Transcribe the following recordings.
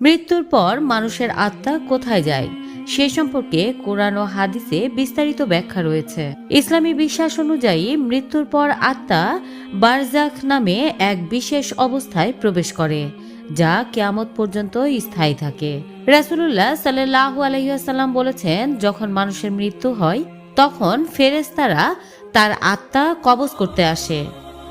মৃত্যুর পর মানুষের আত্মা কোথায় যায়? সে সম্পর্কে কোরআন ও হাদিসে বিস্তারিত ব্যাখ্যা রয়েছে। ইসলামী বিশ্বাস অনুযায়ী মৃত্যুর পর আত্মা বারজাখ নামে এক বিশেষ অবস্থায় প্রবেশ করে, যা কেয়ামত পর্যন্ত স্থায়ী থাকে। রাসুলুল্লাহ সাল্লাহ আলহিহাসাল্লাম বলেছেন, যখন মানুষের মৃত্যু হয়, তখন ফেরেস্তারা তার আত্মা কবজ করতে আসে।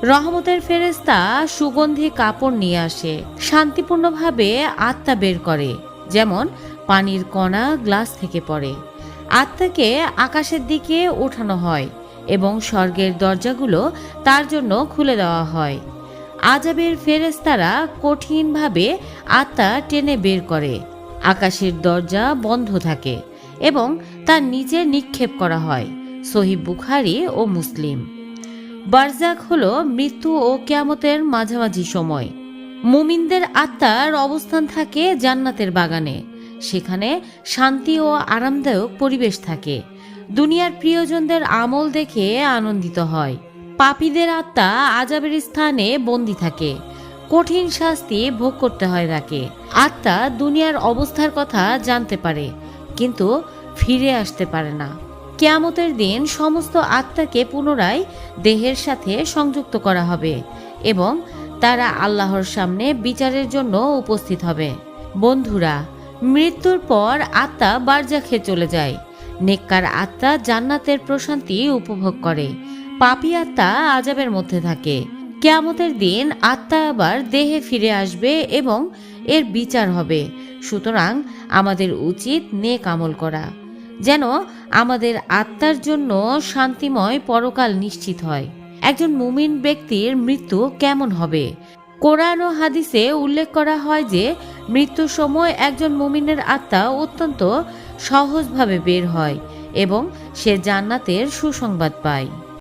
রহমতের ফেরেস্তা সুগন্ধি কাপড় নিয়ে আসে, শান্তিপূর্ণভাবে আত্মা বের করে, যেমন পানির কণা গ্লাস থেকে পড়ে। আত্মাকে আকাশের দিকে ওঠানো হয় এবং স্বর্গের দরজাগুলো তার জন্য খুলে দেওয়া হয়। আজাবের ফেরেস্তারা কঠিনভাবে আত্মা টেনে বের করে। আকাশের দরজা বন্ধ থাকে এবং তার নিচে নিক্ষেপ করা হয় সহিব বুখারি ও মুসলিম। বারজাক হল মৃত্যু ও কেয়ামতের মাঝামাঝি সময়। মুমিনদের আত্মার অবস্থান থাকে জান্নাতের বাগানে। সেখানে শান্তি ও আরামদায়ক পরিবেশ থাকে। দুনিয়ার প্রিয়জনদের আমল দেখে আনন্দিত হয়। পাপীদের আত্মা আজাবের স্থানে বন্দি থাকে। কঠিন শাস্তি ভোগ করতে হয় তাকে। আত্মা দুনিয়ার অবস্থার কথা জানতে পারে, কিন্তু ফিরে আসতে পারে না। কেয়ামতের দিন সমস্ত আত্মাকে পুনরায় দেহের সাথে সংযুক্ত করা হবে এবং তারা আল্লাহর সামনে বিচারের জন্য উপস্থিত হবে। বন্ধুরা, মৃত্যুর পর আত্মা বারজাখে চলে যায়। নেককার আত্মা জান্নাতের প্রশান্তি উপভোগ করে। পাপী আত্মা আজাবের মধ্যে থাকে। কেয়ামতের দিন আত্মা আবার দেহে ফিরে আসবে এবং এর বিচার হবে। সুতরাং আমাদের উচিত নেক আমল করা। যেন আমাদের আত্মার জন্য শান্তিময় পরকাল নিশ্চিত হয়। একজন মুমিন ব্যক্তির মৃত্যু কেমন হবে? কোরআন ও হাদিসে উল্লেখ করা হয় যে মৃত্যুর সময় একজন মুমিনের আত্মা অত্যন্ত সহজভাবে বের হয় এবং সে জান্নাতের সুসংবাদ পায়।